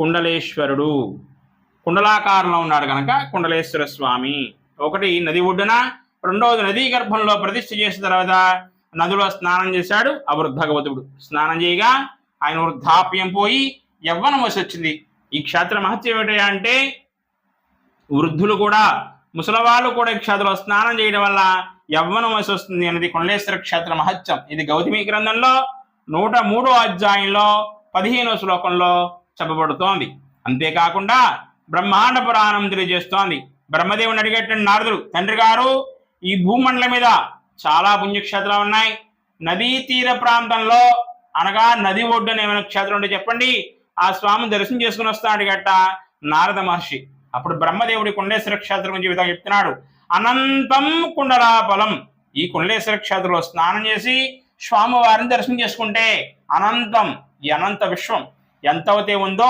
కుండలేశ్వరుడు. కుండలాకారంలో ఉన్నాడు కనుక కుండలేశ్వర స్వామి. ఒకటి నది ఒడ్డున రెండవది నదీ గర్భంలో ప్రతిష్ఠ చేసిన తర్వాత నదిలో స్నానం చేశాడు ఆ వృద్ధగవతుడు స్నానం చేయగా ఆయన వృద్ధాప్యం పోయి యవ్వనం వచ్చింది. ఈ క్షేత్ర మహత్యం ఏమిటి అంటే వృద్ధులు కూడా ముసలవాళ్ళు కూడా ఈ క్షేత్రంలో స్నానం చేయడం వల్ల యవ్వనం వయసు వస్తుంది అనేది కొండలేశ్వర క్షేత్ర మహత్యం. ఇది గౌతమి గ్రంథంలో నూట మూడో అధ్యాయంలో పదిహేనో శ్లోకంలో చెప్పబడుతోంది. అంతేకాకుండా బ్రహ్మాండ పురాణం తెలియజేస్తోంది. బ్రహ్మదేవుని అడిగేటువంటి నారదుడు తండ్రి గారు ఈ భూమండలం మీద చాలా పుణ్యక్షేత్రాలు ఉన్నాయి. నదీ తీర ప్రాంతంలో అనగా నది ఒడ్డున ఏమైనా క్షేత్రం ఉంటే చెప్పండి. ఆ స్వామిని దర్శనం చేసుకుని వస్తాడు గట్ట నారద మహర్షి. అప్పుడు బ్రహ్మదేవుడి కుండేశ్వర క్షేత్రం గురించి విధంగా చెప్తున్నాడు. అనంతం కుండలాపలం. ఈ కుండలేశ్వర క్షేత్రంలో స్నానం చేసి స్వామివారిని దర్శనం చేసుకుంటే అనంతం ఈ అనంత విశ్వం ఎంతవతే ఉందో